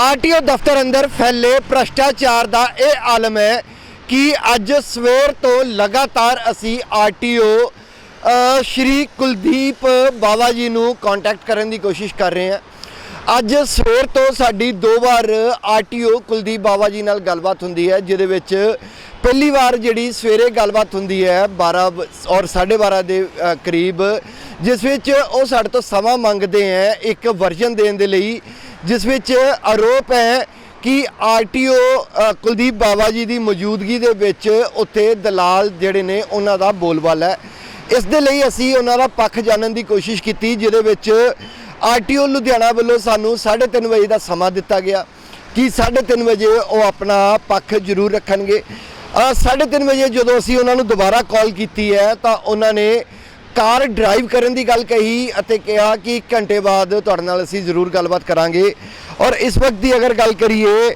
RTO ਦਫ਼ਤਰ ਅੰਦਰ ਫੈਲੇ ਭ੍ਰਸ਼ਟਾਚਾਰ ਦਾ ਇਹ ਆਲਮ ਹੈ ਕਿ ਅੱਜ ਸਵੇਰ ਤੋਂ ਲਗਾਤਾਰ ਅਸੀਂ ਆਰਟੀਓ ਸ਼੍ਰੀ ਕੁਲਦੀਪ ਬਾਵਾ ਜੀ ਨੂੰ ਕੰਟੈਕਟ ਕਰਨ ਦੀ ਕੋਸ਼ਿਸ਼ ਕਰ ਰਹੇ ਹਾਂ। ਅੱਜ ਸਵੇਰ ਤੋਂ ਸਾਡੀ ਦੋ ਵਾਰ ਆਰਟੀਓ ਕੁਲਦੀਪ ਬਾਵਾ ਜੀ ਨਾਲ ਗੱਲਬਾਤ ਹੁੰਦੀ ਹੈ, ਜਿਹਦੇ ਵਿੱਚ ਪਹਿਲੀ ਵਾਰ ਜਿਹੜੀ ਸਵੇਰੇ ਗੱਲਬਾਤ ਹੁੰਦੀ ਹੈ 12 ਬ- ਔਰ 12:30 ਦੇ ਕਰੀਬ, ਜਿਸ ਵਿੱਚ ਉਹ ਸਾਡੇ ਤੋਂ ਸਮਾਂ ਮੰਗਦੇ ਹੈ ਇੱਕ ਵਰਜਨ ਦੇਣ ਦੇ ਲਈ। ਜਿਸ ਵਿੱਚ ਆਰੋਪ ਹੈ ਕਿ ਆਰਟੀਓ ਕੁਲਦੀਪ ਬਾਵਾ ਜੀ ਦੀ ਮੌਜੂਦਗੀ ਦੇ ਵਿੱਚ ਉੱਥੇ ਦਲਾਲ ਜਿਹੜੇ ਨੇ ਉਹਨਾਂ ਦਾ ਬੋਲਬਾਲਾ ਹੈ। ਇਸ ਦੇ ਲਈ ਅਸੀਂ ਉਹਨਾਂ ਦਾ ਪੱਖ ਜਾਣਨ ਦੀ ਕੋਸ਼ਿਸ਼ ਕੀਤੀ ਜਿਹਦੇ ਵਿੱਚ ਆਰਟੀਓ ਲੁਧਿਆਣਾ ਵੱਲੋਂ ਸਾਨੂੰ 3:30 ਵਜੇ ਦਾ ਸਮਾਂ ਦਿੱਤਾ ਗਿਆ ਕਿ 3:30 ਵਜੇ ਉਹ ਆਪਣਾ ਪੱਖ ਜ਼ਰੂਰ ਰੱਖਣਗੇ। ਅ, 3:30 ਵਜੇ ਜਦੋਂ ਅਸੀਂ ਉਹਨਾਂ ਨੂੰ ਦੁਬਾਰਾ ਕਾਲ ਕੀਤੀ ਹੈ ਤਾਂ ਉਹਨਾਂ ਨੇ ਕਾਰ ਡਰਾਈਵ ਕਰਨ ਦੀ ਗੱਲ ਕਹੀ ਅਤੇ ਕਿਹਾ ਕਿ 1 ਘੰਟੇ ਬਾਅਦ ਤੁਹਾਡੇ ਨਾਲ ਅਸੀਂ ਜ਼ਰੂਰ ਗੱਲਬਾਤ ਕਰਾਂਗੇ। ਔਰ ਇਸ ਵਕਤ ਦੀ ਅਗਰ ਗੱਲ ਕਰੀਏ,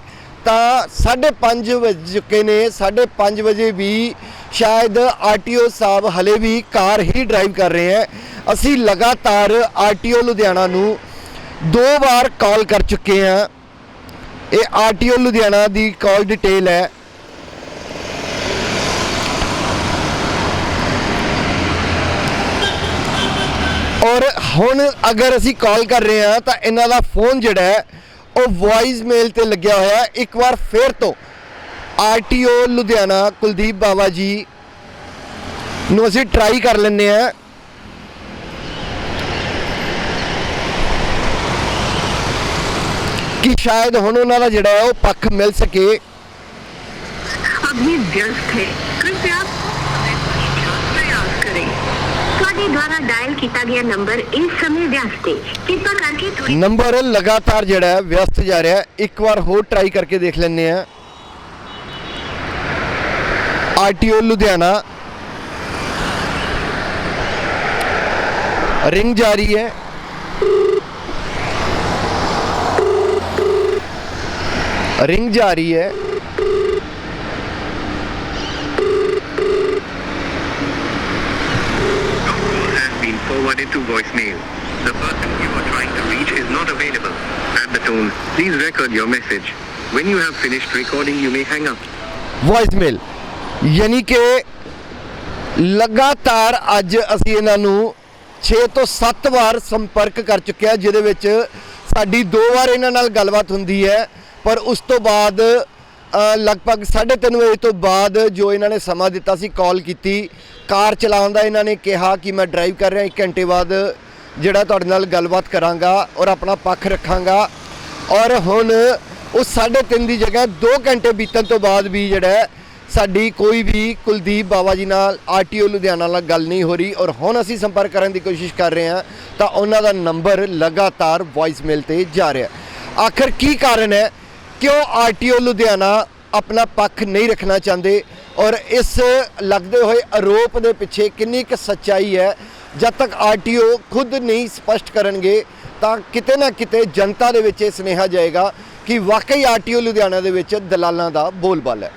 ਤਾਂ 5:30 ਵਜ ਚੁੱਕੇ ਨੇ। 5:30 ਵਜੇ ਵੀ ਸ਼ਾਇਦ ਆਰਟੀਓ ਸਾਹਿਬ ਹਲੇ ਵੀ ਕਾਰ ਹੀ ਡਰਾਈਵ ਕਰ ਰਹੇ ਹੈ। ਅਸੀਂ ਲਗਾਤਾਰ ਆਰਟੀਓ ਲੁਧਿਆਣਾ ਨੂੰ ਦੋ ਵਾਰ ਕਾਲ ਕਰ ਚੁੱਕੇ ਹਾਂ। ਇਹ ਆਰਟੀਓ ਲੁਧਿਆਣਾ ਦੀ ਕਾਲ ਡਿਟੇਲ ਹੈ। ਔਰ ਹੁਣ ਅਗਰ ਅਸੀਂ ਕਾਲ ਕਰ ਰਹੇ ਹਾਂ ਤਾਂ ਇਹਨਾਂ ਦਾ ਫੋਨ ਜਿਹੜਾ ਹੈ ਉਹ ਵੌਇਸ ਮੇਲ ਤੇ ਲੱਗਿਆ ਹੋਇਆ ਹੈ ਇੱਕ ਵਾਰ ਫੇਰ ਤੋਂ ਆਰਟੀਓ ਲੁਧਿਆਣਾ ਕੁਲਦੀਪ ਬਾਵਾ ਜੀ ਨੂੰ ਅਸੀਂ ਟਰਾਈ ਕਰ ਲੈਂਦੇ ਹਾਂ ਕਿ ਸ਼ਾਇਦ ਹੁਣ ਉਹਨਾਂ ਦਾ ਜਿਹੜਾ ਹੈ ਉਹ ਪੱਖ ਮਿਲ ਸਕੇ अभी व्यस्त है कृपया प्रयास करें ਤੁਹਾਡੇ ਦੁਆਰਾ ਡਾਇਲ ਕੀਤਾ ਗਿਆ ਨੰਬਰ ਇਸ ਸਮੇਂ ਵਿਅਸਤ ਹੈ। ਕਿਰਪਾ ਕਰਕੇ ਥੋੜੀ ਨੰਬਰ ਲਗਾਤਾਰ ਜਿਹੜਾ ਹੈ ਵਿਅਸਤ ਜਾ ਰਿਹਾ ਹੈ। ਇੱਕ ਵਾਰ ਹੋਰ ਟਰਾਈ ਕਰਕੇ ਦੇਖ ਲੈਂਦੇ ਹਾਂ। ਆਰਟੀਓ ਲੁਧਿਆਣਾ। ਰਿੰਗ ਜਾਰੀ ਹੈ। ਰਿੰਗ ਜਾਰੀ ਹੈ। call forwarded to voicemail. The person you are trying to reach is not available. At the tone, please record your message. When you have finished recording, you may hang up. Voicemail ਯਾਨੀ ਕਿ ਲਗਾਤਾਰ ਅੱਜ ਅਸੀਂ ਇਹਨਾਂ ਨੂੰ 6 ਤੋਂ 7 ਵਾਰ ਸੰਪਰਕ ਕਰ ਚੁੱਕੇ ਹਾਂ ਜਿਹਦੇ ਵਿੱਚ ਸਾਡੀ ਦੋ ਵਾਰ ਇਹਨਾਂ ਨਾਲ ਗੱਲਬਾਤ ਹੁੰਦੀ ਹੈ ਪਰ ਉਸ ਤੋਂ ਬਾਅਦ ਅ, ਲਗਭਗ 3:30 ਵਜੇ ਤੋਂ ਬਾਅਦ ਜੋ ਇਹਨਾਂ ਨੇ ਸਮਾਂ ਦਿੱਤਾ ਸੀ ਕਾਲ ਕੀਤੀ, ਕਾਰ ਚਲਾਉਣ ਦਾ ਇਹਨਾਂ ਨੇ ਕਿਹਾ ਕਿ ਮੈਂ ਡਰਾਈਵ ਕਰ ਰਿਹਾ 1 ਘੰਟੇ ਬਾਅਦ ਜਿਹੜਾ ਤੁਹਾਡੇ ਨਾਲ ਗੱਲਬਾਤ ਕਰਾਂਗਾ ਔਰ ਆਪਣਾ ਪੱਖ ਰੱਖਾਂਗਾ। ਔਰ ਹੁਣ ਉਹ 3:30 ਦੀ ਜਗ੍ਹਾ 2 ਘੰਟੇ ਬੀਤਣ ਤੋਂ ਬਾਅਦ ਵੀ ਜਿਹੜਾ ਸਾਡੀ ਕੋਈ ਵੀ ਕੁਲਦੀਪ ਬਾਵਾ ਜੀ ਨਾਲ ਆਰਟੀਓ ਲੁਧਿਆਣਾ ਨਾਲ ਗੱਲ ਨਹੀਂ ਹੋ ਰਹੀ ਔਰ ਹੁਣ ਅਸੀਂ ਸੰਪਰਕ ਕਰਨ ਦੀ ਕੋਸ਼ਿਸ਼ ਕਰ ਰਹੇ ਹਾਂ, ਤਾਂ ਉਹਨਾਂ ਦਾ ਨੰਬਰ ਲਗਾਤਾਰ ਵੌਇਸਮੇਲ ਤੇ ਜਾ ਰਿਹਾ ਆਖਰ ਕੀ ਕਾਰਨ ਹੈ? ਕਿਉਂ ਆਰਟੀਓ ਲੁਧਿਆਣਾ ਆਪਣਾ ਪੱਖ ਨਹੀਂ ਰੱਖਣਾ ਚਾਹੁੰਦੇ? ਔਰ ਇਸ ਲੱਗਦੇ ਹੋਏ ਆਰੋਪ ਦੇ ਪਿੱਛੇ ਕਿੰਨੀ ਕੁ ਸੱਚਾਈ ਹੈ? ਜਦ ਤੱਕ ਆਰਟੀਓ ਖੁਦ ਨਹੀਂ ਸਪਸ਼ਟ ਕਰਨਗੇ, ਤਾਂ ਕਿਤੇ ਨਾ ਕਿਤੇ ਜਨਤਾ ਦੇ ਵਿੱਚ ਇਹ ਸੁਨੇਹਾ ਜਾਏਗਾ ਕਿ ਵਾਕਈ ਆਰਟੀਓ ਲੁਧਿਆਣਾ ਦੇ ਵਿੱਚ ਦਲਾਲਾਂ ਦਾ ਬੋਲਬਾਲਾ ਹੈ।